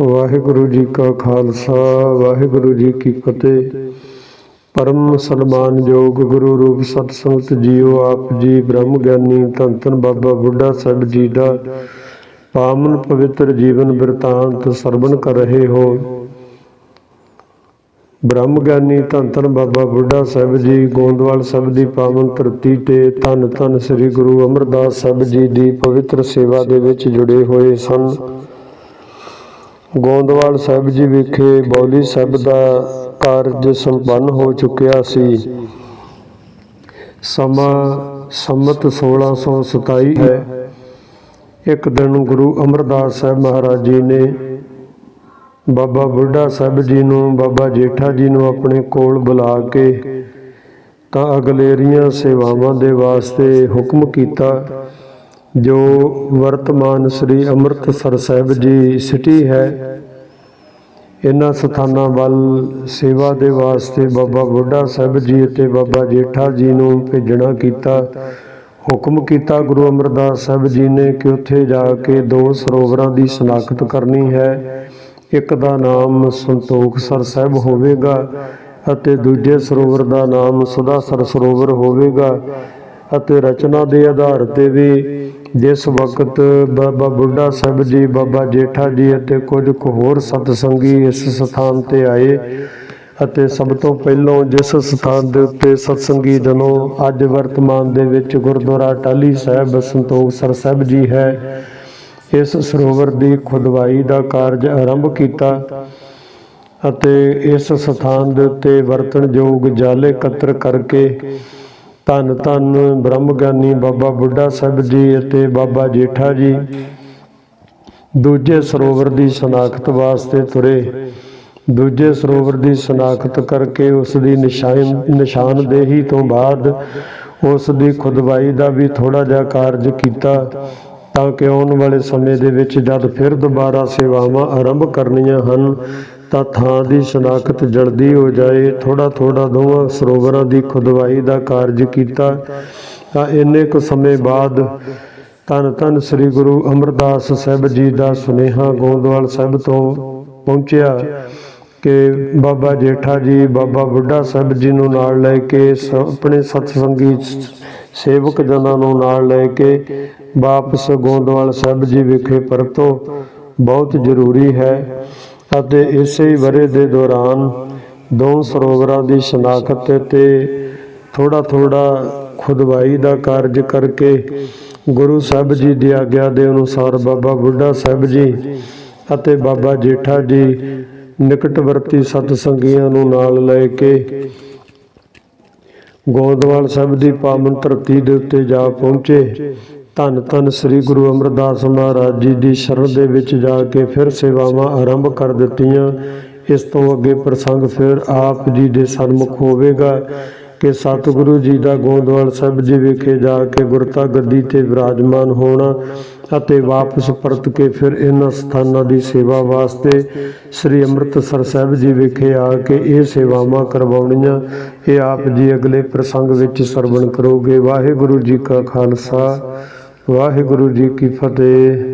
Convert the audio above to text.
ਵਾਹਿਗੁਰੂ ਜੀ ਕਾ ਖਾਲਸਾ, ਵਾਹਿਗੁਰੂ ਜੀ ਕੀ ਫਤਿਹ। ਪਰਮ ਸਨਮਾਨਯੋਗ ਗੁਰੂ ਰੂਪ ਸਤ ਸੰਗਤ ਜੀਓ, ਆਪ ਜੀ ਬ੍ਰਹਮ ਗਿਆਨੀ ਧੰਨ ਧੰਨ ਬਾਬਾ ਬੁੱਢਾ ਸਾਹਿਬ ਜੀ ਦਾ ਪਾਵਨ ਪਵਿੱਤਰ ਜੀਵਨ ਬਿਰਤਾਂਤ ਸਰਵਣ ਕਰ ਰਹੇ ਹੋ। ਬ੍ਰਹਮ ਗਿਆਨੀ ਧੰਨ ਧੰਨ ਬਾਬਾ ਬੁੱਢਾ ਸਾਹਿਬ ਜੀ, ਗੋਂਦਵਾਲ ਸਾਹਿਬ ਦੀ ਪਾਵਨ ਧਰਤੀ ਤੇ ਧੰਨ ਧੰਨ ਸ੍ਰੀ ਗੁਰੂ ਅਮਰਦਾਸ ਸਾਹਿਬ ਜੀ ਦੀ ਪਵਿੱਤਰ ਸੇਵਾ ਦੇ ਵਿੱਚ ਜੁੜੇ ਹੋਏ ਸਨ। ਗੋਂਦਵਾਲ ਸਾਹਿਬ ਜੀ ਵਿਖੇ ਬੌਲੀ ਸਾਹਿਬ ਦਾ ਕਾਰਜ ਸੰਪੰਨ ਹੋ ਚੁੱਕਿਆ ਸੀ। ਸਮਾਂ ਸੰਮਤ 1627 ਹੈ। ਇੱਕ ਦਿਨ ਗੁਰੂ ਅਮਰਦਾਸ ਸਾਹਿਬ ਮਹਾਰਾਜ ਜੀ ਨੇ ਬਾਬਾ ਬੁੱਢਾ ਸਾਹਿਬ ਜੀ ਨੂੰ, ਬਾਬਾ ਜੇਠਾ ਜੀ ਨੂੰ ਆਪਣੇ ਕੋਲ ਬੁਲਾ ਕੇ ਤਾਂ ਅਗਲੇਰੀਆਂ ਸੇਵਾਵਾਂ ਦੇ ਵਾਸਤੇ ਹੁਕਮ ਕੀਤਾ ਜੋ ਵਰਤਮਾਨ ਸ੍ਰੀ ਅੰਮ੍ਰਿਤਸਰ ਸਾਹਿਬ ਜੀ ਸਿਟੀ ਹੈ, ਇਹਨਾਂ ਸਥਾਨਾਂ ਵੱਲ ਸੇਵਾ ਦੇ ਵਾਸਤੇ ਬਾਬਾ ਬੁੱਢਾ ਸਾਹਿਬ ਜੀ ਅਤੇ ਬਾਬਾ ਜੇਠਾ ਜੀ ਨੂੰ ਭੇਜਣਾ ਕੀਤਾ, ਹੁਕਮ ਕੀਤਾ ਗੁਰੂ ਅਮਰਦਾਸ ਸਾਹਿਬ ਜੀ ਨੇ ਕਿ ਉੱਥੇ ਜਾ ਕੇ ਦੋ ਸਰੋਵਰਾਂ ਦੀ ਸ਼ਨਾਖਤ ਕਰਨੀ ਹੈ, ਇੱਕ ਦਾ ਨਾਮ ਸੰਤੋਖਸਰ ਸਾਹਿਬ ਹੋਵੇਗਾ ਅਤੇ ਦੂਜੇ ਸਰੋਵਰ ਦਾ ਨਾਮ ਸਦਾਸਰ ਸਰੋਵਰ ਹੋਵੇਗਾ ਅਤੇ ਰਚਨਾ ਦੇ ਆਧਾਰ ਤੇ ਵੀ ਜਿਸ ਵਕਤ ਬਾਬਾ ਬੁੱਢਾ ਸਾਹਿਬ ਜੀ, ਬਾਬਾ ਜੇਠਾ ਜੀ ਅਤੇ ਕੁਝ ਕੁ ਹੋਰ ਸਤਸੰਗੀ ਇਸ ਸਥਾਨ ਤੇ ਆਏ ਅਤੇ ਸਭ ਤੋਂ ਪਹਿਲਾਂ ਜਿਸ ਸਥਾਨ ਦੇ ਉੱਤੇ ਸਤਸੰਗੀ ਜਨੋ ਅੱਜ ਵਰਤਮਾਨ ਦੇ ਵਿੱਚ ਗੁਰਦੁਆਰਾ ਟਾਲੀ ਸਾਹਿਬ ਸੰਤੋਖਸਰ ਸਾਹਿਬ ਜੀ ਹੈ, ਇਸ ਸਰੋਵਰ ਦੀ ਖੁਦਵਾਈ ਦਾ ਕਾਰਜ ਆਰੰਭ ਕੀਤਾ ਅਤੇ ਇਸ ਸਥਾਨ ਦੇ ਉੱਤੇ ਵਰਤਣਯੋਗ ਜ਼ਾਲੇ ਇਕੱਤਰ ਕਰਕੇ ਧੰਨ ਧੰਨ ਬ੍ਰਹਮ ਗਿਆਨੀ ਬਾਬਾ ਬੁੱਢਾ ਸਾਹਿਬ ਜੀ ਅਤੇ ਬਾਬਾ ਜੇਠਾ ਜੀ। ਦੂਜੇ ਸਰੋਵਰ ਦੀ ਸ਼ਨਾਖਤ ਵਾਸਤੇ ਤੁਰੇ। ਦੂਜੇ ਸਰੋਵਰ ਦੀ ਸ਼ਨਾਖਤ ਕਰਕੇ ਉਸ ਦੀ ਨਿਸ਼ਾਨ ਨਿਸ਼ਾਨਦੇਹੀ ਤੋਂ ਬਾਅਦ ਉਸ ਦੀ ਖੁਦਵਾਈ ਦਾ ਵੀ ਥੋੜਾ ਜਿਹਾ ਕਾਰਜ ਕੀਤਾ। ਤਾਂ ਕਿ ਆਉਣ ਵਾਲੇ ਸਮੇਂ ਦੇ ਵਿੱਚ ਜਦ ਫਿਰ ਦੁਬਾਰਾ ਸੇਵਾਵਾਂ ਆਰੰਭ ਕਰਨੀਆਂ ਹਨ, ਤਾਂ ਥਾਂ ਦੀ ਸ਼ਨਾਖਤ ਜਲਦੀ ਹੋ ਜਾਏ। ਥੋੜਾ ਥੋੜਾ ਦੋਵਾਂ ਸਰੋਵਰਾਂ ਦੀ ਖੁਦਵਾਈ ਦਾ ਕਾਰਜ ਕੀਤਾ। ਤਾਂ ਇੰਨੇ ਕੁ ਸਮੇਂ ਬਾਅਦ ਧੰਨ ਧੰਨ ਸ੍ਰੀ ਗੁਰੂ ਅਮਰਦਾਸ ਸਾਹਿਬ ਜੀ ਦਾ ਸੁਨੇਹਾ ਗੋਦਵਾਲ ਸਾਹਿਬ ਤੋਂ ਪਹੁੰਚਿਆ ਕਿ ਬਾਬਾ ਜੇਠਾ ਜੀ, ਬਾਬਾ ਬੁੱਢਾ ਸਾਹਿਬ ਜੀ ਨੂੰ ਨਾਲ ਲੈ ਕੇ ਸ- ਆਪਣੇ ਸਤਸੰਗੀ ਸੇਵਕ ਜਨਾਂ ਨੂੰ ਨਾਲ ਲੈ ਕੇ ਵਾਪਸ ਗੋਂਦਵਾਲ ਸਾਹਿਬ ਜੀ ਵਿਖੇ ਪਰਤੋ। ਬਹੁਤ ਜ਼ਰੂਰੀ ਹੈ ਅਤੇ ਇਸੇ ਹੀ ਵਰੇ ਦੇ ਦੌਰਾਨ ਦੋ ਸਰੋਵਰਾਂ ਦੀ ਸ਼ਨਾਖਤ ਤੇ ਥੋੜਾ ਥੋੜਾ ਖੁਦਵਾਈ ਦਾ ਕਾਰਜ ਕਰਕੇ ਗੁਰੂ ਸਾਹਿਬ ਜੀ ਦੀ ਆਗਿਆ ਦੇ ਅਨੁਸਾਰ ਬਾਬਾ ਬੁੱਢਾ ਸਾਹਿਬ ਜੀ ਅਤੇ ਬਾਬਾ ਜੇਠਾ ਜੀ ਨਿਕਟਵਰਤੀ ਸਤਸੰਗੀਆਂ ਨੂੰ ਨਾਲ ਲੈ ਕੇ ਗੋਦਵਾਲ ਸਾਹਿਬ ਦੀ ਪਾਵਨ ਧਰਤੀ ਦੇ ਉੱਤੇ ਜਾ ਪਹੁੰਚੇ, ਧੰਨ ਧੰਨ ਸ੍ਰੀ ਗੁਰੂ ਅਮਰਦਾਸ ਮਹਾਰਾਜ ਜੀ ਦੀ ਸ਼ਰਨ ਦੇ ਵਿੱਚ ਜਾ ਕੇ ਫਿਰ ਸੇਵਾਵਾਂ ਆਰੰਭ ਕਰ ਦਿੱਤੀਆਂ। ਇਸ ਤੋਂ ਅੱਗੇ ਪ੍ਰਸੰਗ ਫਿਰ ਆਪ ਜੀ ਦੇ ਸਨਮੁਖ ਹੋਵੇਗਾ ਕਿ ਸਤਿਗੁਰੂ ਜੀ ਦਾ ਗੋਦਵਾਲ ਸਾਹਿਬ ਜੀ ਵਿਖੇ ਜਾ ਕੇ ਗੁਰਤਾ ਗੱਦੀ ਤੇ ਵਿਰਾਜਮਾਨ ਹੋਣਾ ਅਤੇ ਵਾਪਸ ਪਰਤ ਕੇ ਫਿਰ ਇਹਨਾਂ ਸਥਾਨਾਂ ਦੀ ਸੇਵਾ ਵਾਸਤੇ ਸ੍ਰੀ ਅੰਮ੍ਰਿਤਸਰ ਸਾਹਿਬ ਜੀ ਵਿਖੇ ਆ ਕੇ ਇਹ ਸੇਵਾਵਾਂ ਕਰਵਾਉਣੀਆਂ। ਇਹ ਆਪ ਜੀ ਅਗਲੇ ਪ੍ਰਸੰਗ ਵਿੱਚ ਸਰਵਣ ਕਰੋਗੇ। ਵਾਹਿਗੁਰੂ ਜੀ ਕਾ ਖਾਲਸਾ, ਵਾਹਿਗੁਰੂ ਜੀ ਕੀ ਫਤਿਹ।